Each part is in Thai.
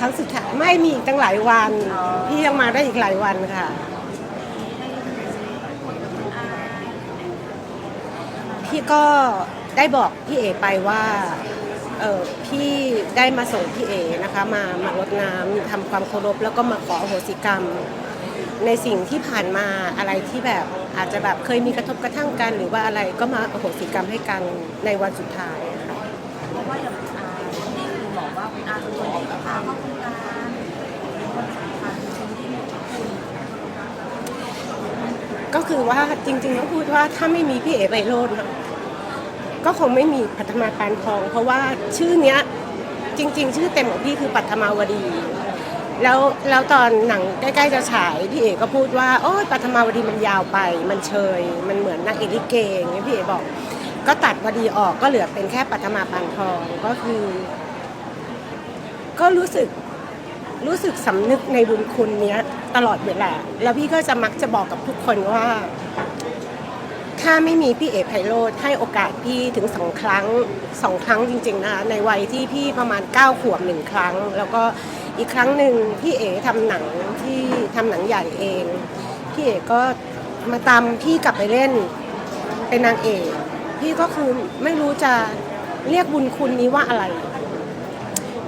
ครั้งสุดท้ายไม่มีอีกตั้งหลายวัน พี่ยังมาได้อีกหลายวันค่ะ พี่ก็ได้บอกพี่เอไปว่าเออพี่ได้มาส่งพี่เอนะคะมามารดน้ำทำความเคารพแล้วก็มาขออโหสิกรรม ในสิ่งที่ผ่านมาอะไรที่แบบอาจจะแบบเคยมีกระทบกระทั่งกัน หรือว่าอะไรก็มาอโหสิกรรมให้กันในวันสุดท้ายค่ะ เพราะว่าอย่างอาที่คือบอกว่าอาเป็นคนที่พาเข้าโครงการเป็นคนสำคัญคนที่มีคุณ ก็ คือว่าจริงๆต้องพูดว่าถ้าไม่มีพี่เอไพโรจน์เนอะก็คงไม่มีปัทมาปานทอง เพราะว่าชื่อเนี้ยจริง ๆ ชื่อเต็มของพี่คือปัทมาวดี แล้วแล้วตอนหนังใกล้ๆจะฉายพี่เอกก็พูดว่าโอ้ยปัทมาวดีมันยาวไป มันเชย มันเหมือนนางเอกลิเกอย่างเงี้ยพี่เอกบอก ก็ตัดวดีออกก็เหลือเป็นแค่ปัทมาปานทองก็คือ ก็รู้สึก รู้สึกสำนึกในบุญคุณเนี้ยตลอดเวลา แล้วพี่ก็จะมักจะบอกกับทุกคนว่า ถ้าไม่มีพี่เอกไพโรธให้โอกาสพี่ถึงสองครั้งสองครั้งจริงๆนะคะในวัยที่พี่ประมาณ9ก้าขวบหนึ่งครั้ง แล้วก็อีกครั้งหนึ่งพี่เอกทำหนังที่ทำหนังใหญ่เอง พี่เอกก็มาตามพี่กลับไปเล่นเป็นนางเอก พี่ก็คือไม่รู้จะเรียกบุญคุณนี้ว่าอะไร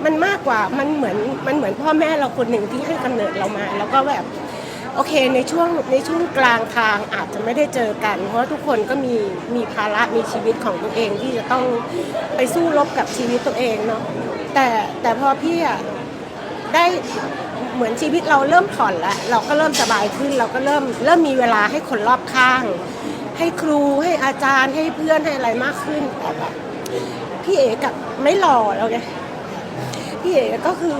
มันมากกว่ามันเหมือนมันเหมือนพ่อแม่เราคนหนึ่งที่ให้กำเนิดเรามา แล้วก็แบบโอเคในช่วงในช่วงกลางทางอาจจะไม่ได้เจอกัน เพราะทุกคนก็มีมีภาระมีชีวิตของตัวเองที่จะต้องไปสู้รบกับชีวิตตัวเองเนาะแต่แต่พอพี่อะได้เหมือนชีวิตเราเริ่มผ่อนแล้ว เราก็เริ่มสบายขึ้น เราก็เริ่มเริ่มมีเวลาให้คนรอบข้าง ให้ครูให้อาจารย์ให้เพื่อนให้อะไรมากขึ้นแต่แบบพี่เอกับไม่รอแล้วไง พี่เอ๋ก็คือ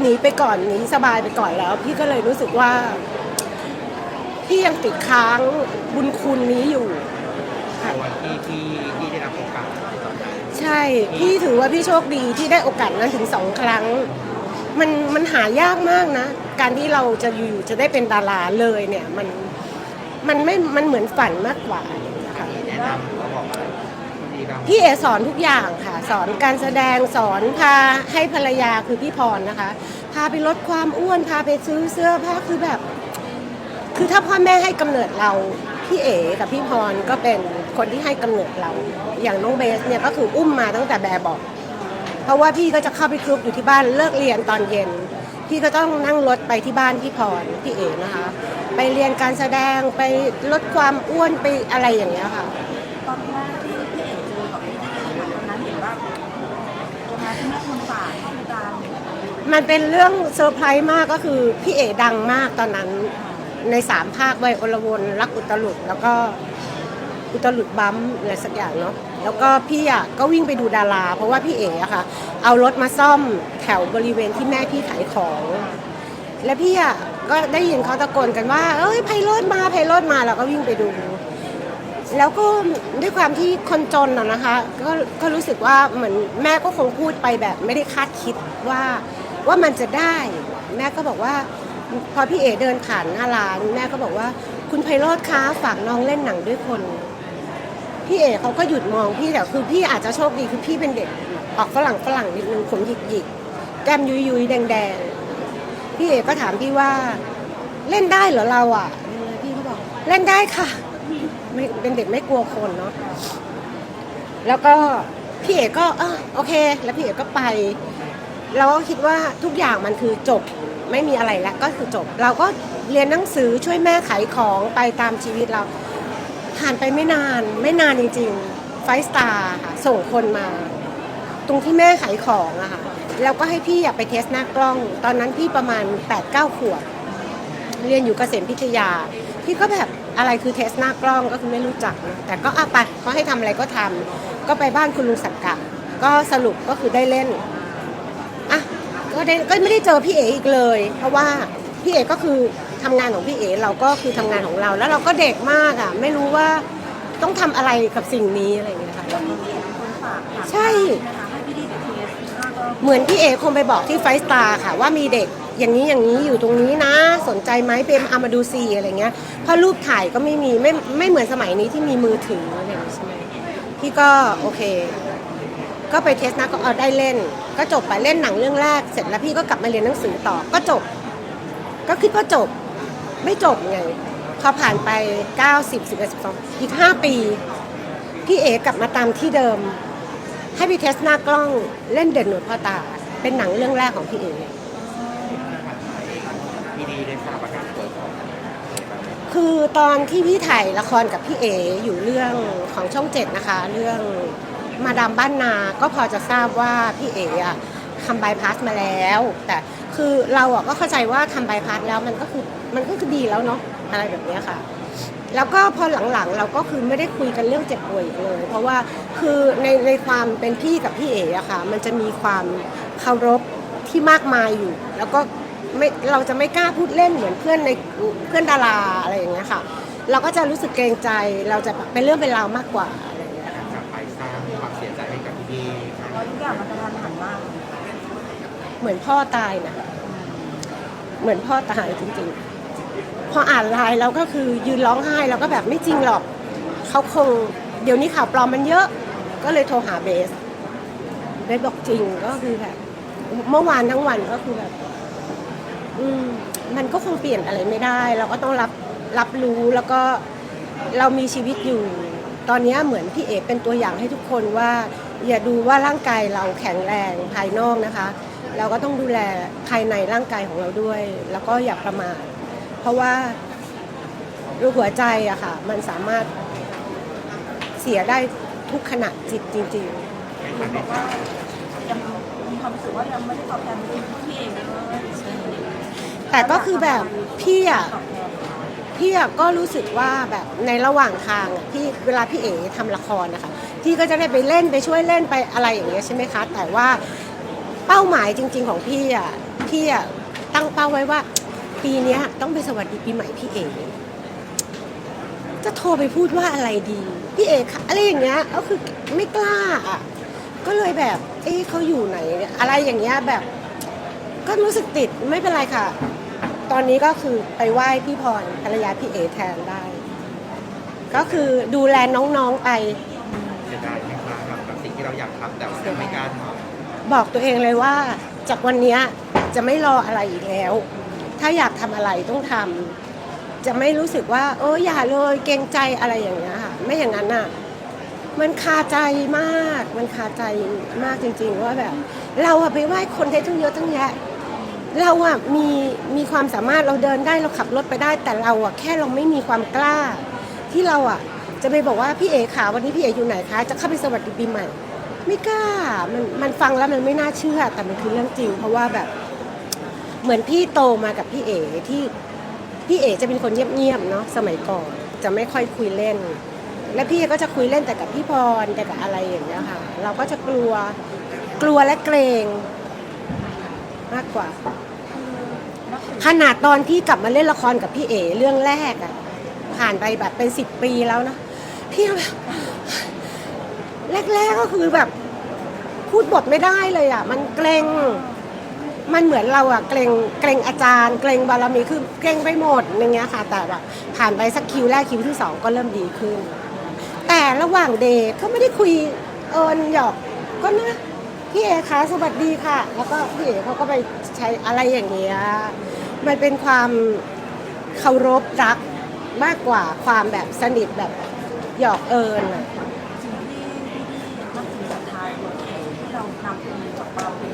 หนีไปก่อนหนีสบายไปก่อนแล้ว พี่ก็เลยรู้สึกว่า พี่ยังติดค้างบุญคุณนี้อยู่ค่ะวันที่ที่ที่ได้รับโอกาสตอนนั้นใช่ พี่ถือว่าพี่โชคดีที่ได้โอกาสนั้นถึงสองครั้ง มันมันหายากมากนะ การที่เราจะอยู่ๆจะได้เป็นดาราเลยเนี่ย มันมันไม่มันเหมือนฝันมากกว่าค่ะแนะนำ พี่เอสอนทุกอย่างค่ะ สอนการแสดงสอนพาให้ภรรยาคือพี่พรนะคะ พาไปลดความอ้วนพาไปซื้อเสื้อผ้าคือแบบ คือถ้าพ่อแม่ให้กำเนิดเรา พี่เอกับพี่พรก็เป็นคนที่ให้กำเนิดเรา อย่างน้องเบสเนี่ยก็คืออุ้มมาตั้งแต่แบบเบอก เพราะว่าพี่ก็จะเข้าไปคลุกอยู่ที่บ้านเลิกเรียนตอนเย็น พี่ก็ต้องนั่งรถไปที่บ้านพี่พรพี่เอนะคะ ไปเรียนการแสดงไปลดความอ้วนไปอะไรอย่างเงี้ยค่ะ มันเป็นเรื่องเซอร์ไพรส์มากก็คือพี่เอดังมากตอนนั้นในสามภาคไวยอลวนรักอุตลุดแล้วก็อุตลุดบัมอะไรสักอย่างเนาะแล้วก็พี่อะก็วิ่งไปดูดารา เพราะว่าพี่เออะค่ะ เอารถมาซ่อมแถวบริเวณที่แม่พี่ขายของ แล้วพี่อะก็ได้ยินเขาตะโกนกันว่า เอ้ยไพโรดมาไพโรดมาเราก็วิ่งไปดู แล้วก็ด้วยความที่คนจนอะนะคะ ก็ก็รู้สึกว่าเหมือนแม่ก็คงพูดไปแบบไม่ได้คาดคิดว่า ว่ามันจะได้ แม่ก็บอกว่า พอพี่เอเดินผ่านหน้าร้าน แม่ก็บอกว่า คุณไพโรธคะฝากน้องเล่นหนังด้วยคนพี่เอเขาก็หยุดมองพี่แต่คือพี่อาจจะโชคดีคือพี่เป็นเด็กออกฝรั่งฝรั่งนิดนึงผมหยิกหยิกแก้มยุยยุยแดงแดงพี่เอก็ถามพี่ว่าเล่นได้เหรอเราอะพี่ก็บอกเล่นได้ค่ะไม่เป็นเด็กไม่กลัวคนเนาะแล้วก็พี่เอกก็เออโอเค แล้วพี่เอกก็ไป เราก็คิดว่าทุกอย่างมันคือจบไม่มีอะไรแล้วก็คือจบ เราก็เรียนหนังสือช่วยแม่ขายของไปตามชีวิตเราผ่านไปไม่นานไม่นานจริงๆไฟสตาร์ค่ะส่งคนมา ตรงที่แม่ขายของอะค่ะแล้วก็ให้พี่อะไปเทสหน้ากล้อง ตอนนั้นพี่ประมาณ 8-9 ขวบ เรียนอยู่เกษมพิทยา พี่ก็แบบอะไรคือเทสหน้ากล้องก็คือไม่รู้จักนะแต่ก็เอาไปเขาให้ทำอะไรก็ทำก็ไปบ้านคุณลุงสักกะก็สรุปก็คือได้เล่น ก็ได้ก็ไม่ได้เจอพี่เออีกเลย เพราะว่าพี่เอก็คือทำงานของพี่เอเราก็คือทำงานของเรา แล้วเราก็เด็กมากอะ ไม่รู้ว่าต้องทำอะไรกับสิ่งนี้อะไรอย่างเงี้ยค่ะก็มีพี่เอกเป็นคนฝากถามใช่ นะคะให้พี่ดีไปเทสแล้วก็เหมือนพี่เอคงไปบอกที่ไฟสตาร์ค่ะว่ามีเด็กอย่างนี้อย่างนี้อยู่ตรงนี้นะ สนใจไหมเป็นเอามาดูซีอะไรเงี้ยเพราะรูปถ่ายก็ไม่มีไม่ไม่เหมือนสมัยนี้ที่มีมือถืออะไรอย่างงี้ใช่ไหมพี่ก็โอเค ก็ไปเทสนะก็เอาได้เล่น ก็จบไปเล่นหนังเรื่องแรก เสร็จแล้วพี่ก็กลับมาเรียนหนังสือต่อก็จบ ก็คิดว่าจบ ไม่จบไงพอผ่านไป 90 11 12 อีก 5 ปี พี่เอกลับมาตามที่เดิม ให้พี่เทสหน้ากล้องเล่นเด่นหนวดพ่อตา เป็นหนังเรื่องแรกของพี่เอกดีได้ทราบประกาศเปิดของคือตอนที่พี่ถ่ายละครกับพี่เออยู่เรื่องของช่องเจ็ดนะคะ เรื่อง มาดามบ้านนา ก็พอจะทราบว่าพี่เออะทำบายพาสมาแล้ว แต่คือเราอะก็เข้าใจว่าทำบายพาสแล้วมันก็คือมันก็คือดีแล้วเนาะอะไรแบบเนี้ยค่ะ แล้วก็พอหลังๆเราก็คือไม่ได้คุยกันเรื่องเจ็บป่วยอีกเลย เพราะว่าคือในในความเป็นพี่กับพี่เอ๋อะค่ะ มันจะมีความเคารพที่มากมายอยู่ แล้วก็ไม่เราจะไม่กล้าพูดเล่นเหมือนเพื่อนในเพื่อนดาราอะไรอย่างเงี้ยค่ะ เราก็จะรู้สึกเกรงใจเราจะเป็นเรื่องเป็นราวมากกว่า อย่างมันกระทันหันมากเหมือนพ่อตายนะเหมือนพ่อตายจริงๆ พออ่านไลน์เราก็คือยืนร้องไห้เราก็แบบไม่จริงหรอกเขาคงเดี๋ยวนี้ข่าวปลอมมันเยอะ ก็เลยโทรหาเบสเบสบอกจริงก็คือแบบเมื่อวานทั้งวันก็คือแบบ อืม มันก็คงเปลี่ยนอะไรไม่ได้ เราก็ต้องรับรับรู้แล้วก็เรามีชีวิตอยู่ ตอนนี้เหมือนพี่เอกเป็นตัวอย่างให้ทุกคนว่า อย่าดูว่าร่างกายเราแข็งแรงภายนอกนะคะ เราก็ต้องดูแลภายในร่างกายของเราด้วย แล้วก็อย่าประมาทเพราะว่ารูหัวใจอะค่ะ มันสามารถเสียได้ทุกขณะจิตจริงๆคุณบอกว่ายังมีความรู้สึกว่ายังไม่ได้ตอบแทนพี่เองเลยใช่แต่ก็คือแบบพี่อะตอบแทนพี่อะก็รู้สึกว่าแบบในระหว่างทางอะพี่เวลาพี่เอ๋ทำละครนะคะ พี่ก็จะได้ไปเล่นไปช่วยเล่นไปอะไรอย่างเงี้ยใช่ไหมคะ แต่ว่าเป้าหมายจริง ๆ ของพี่อะพี่อะตั้งเป้าไว้ว่า ปีเนี้ยต้องไปสวัสดีปีใหม่พี่เอจะโทรไปพูดว่าอะไรดีพี่เอคะอะไรอย่างเงี้ยก็คือไม่กล้าอะก็เลยแบบ เอ๊ะเขาอยู่ไหนอะไรอย่างเงี้ยแบบ ก็รู้สึกติดไม่เป็นไรค่ะ ตอนนี้ก็คือไปไหว้พี่พรภรรยาพี่เอแทนได้ ก็คือดูแลน้องๆไป สียดายไหมคะกับกับสิ่งที่เราอยากทำแต่ว่ายังไม่กล้าทำบอกตัวเองเลยว่าจากวันเนี้ยจะไม่รออะไรอีกแล้ว ถ้าอยากทำอะไรต้องทำจะไม่รู้สึกว่าเอออย่าเลยเกรงใจอะไรอย่างเงี้ยค่ะไม่อย่างนั้นอะมันคาใจมากมันคาใจมากจริง ๆ ว่าแบบ เราอะไปไหว้คนได้ทั้งเยอะทั้งแยะ เราอะมีมีความสามารถเราเดินได้เราขับรถไปได้ แต่เราอะแค่เราไม่มีความกล้า ที่เราอะ จะไปบอกว่าพี่เอ๋ขาวันนี้พี่เอ๋อยู่ไหนคะจะเข้าไปสวัสดีปีใหม่ ไม่กล้ามันมันฟังแล้วมันไม่น่าเชื่อแต่มันคือเรื่องจริง เพราะว่าแบบ เหมือนพี่โตมากับพี่เอ๋ที่พี่เอ๋จะเป็นคนเงียบๆเนาะสมัยก่อนจะไม่ค่อยคุยเล่น และพี่ก็จะคุยเล่นแต่กับพี่พรแต่กับอะไรอย่างเงี้ยค่ะ เราก็จะกลัวกลัวและเกรงมากกว่า ขนาดตอนที่กลับมาเล่นละครกับพี่เอ๋เรื่องแรกอะผ่านไปแบบเป็นสิบปีแล้วนะ พี่แบบแรกๆก็คือแบบ พูดบทไม่ได้เลยอะ มันเกรงมันเหมือนเราอะเกรงเกรงอาจารย์เกรงบารมีคือเกรงไปหมดอย่างเงี้ยค่ะ แต่แบบผ่านไปสักคิวแรกคิวที่สองก็เริ่มดีขึ้น แต่ระหว่างเดทก็ไม่ได้คุยเอิญหยอกก็นะพี่เอคะสวัสดีค่ะ แล้วก็พี่เอเขาก็ไปใช้อะไรอย่างเงี้ยมันเป็นความเคารพรักมากกว่าความแบบสนิทแบบ หยอกเอิญอะ สิ่งที่นับถือศรัทธาตัวเองที่เรานำเป็นจากเราเป็น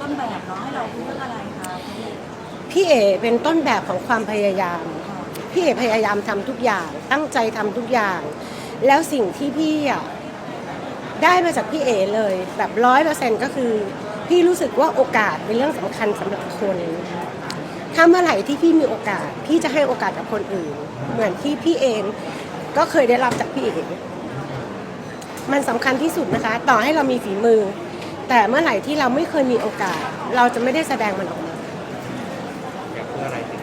ต้นแบบเนาะให้เราพูดเรื่องอะไรคะพี่พี่เอเป็นต้นแบบของความพยายาม พี่เอพยายามทำทุกอย่าง ตั้งใจทำทุกอย่าง แล้วสิ่งที่พี่อะได้มาจากพี่เอเลยแบบร้อยเปอร์เซ็นก็คือ พี่รู้สึกว่าโอกาสเป็นเรื่องสำคัญสำหรับคน ถ้าเมื่อไหร่ที่พี่มีโอกาส พี่จะให้โอกาสกับคนอื่น เหมือนที่พี่เอง ก็เคยได้รับจากพี่เอมันสำคัญที่สุดนะคะ ต่อให้เรามีฝีมือ แต่เมื่อไหร่ที่เราไม่เคยมีโอกาส เราจะไม่ได้แสดงมันออกมาอยากพูดอะไรถึง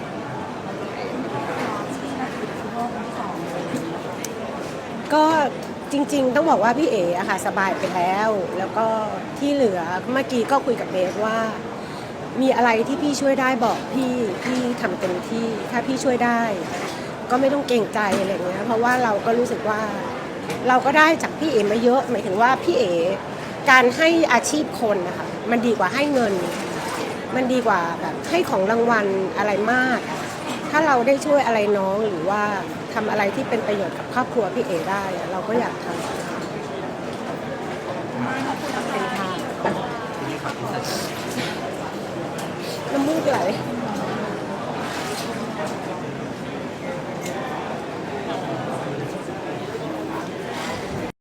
ก็จริง ๆ ต้องบอกว่าพี่เอ๋อะค่ะสบายไปแล้ว แล้วก็ที่เหลือเมื่อกี้ก็คุยกับเบสว่า มีอะไรที่พี่ช่วยได้บอกพี่พี่ทำเต็มที่ถ้าพี่ช่วยได้ ก็ไม่ต้องเกรงใจอะไรเงี้ยเพราะว่าเราก็รู้สึกว่าเราก็ได้จากพี่เอ๋มาเยอะหมายถึงว่าพี่เอ๋การให้อาชีพคนนะคะมันดีกว่าให้เงิน มันดีกว่าแบบให้ของรางวัลอะไรมาก ถ้าเราได้ช่วยอะไรน้องหรือว่าทำอะไรที่เป็นประโยชน์กับครอบครัวพี่เอได้อะเราก็อยากทำเป็นค่ะที่ขอที่สุดน้ำมูกไหลค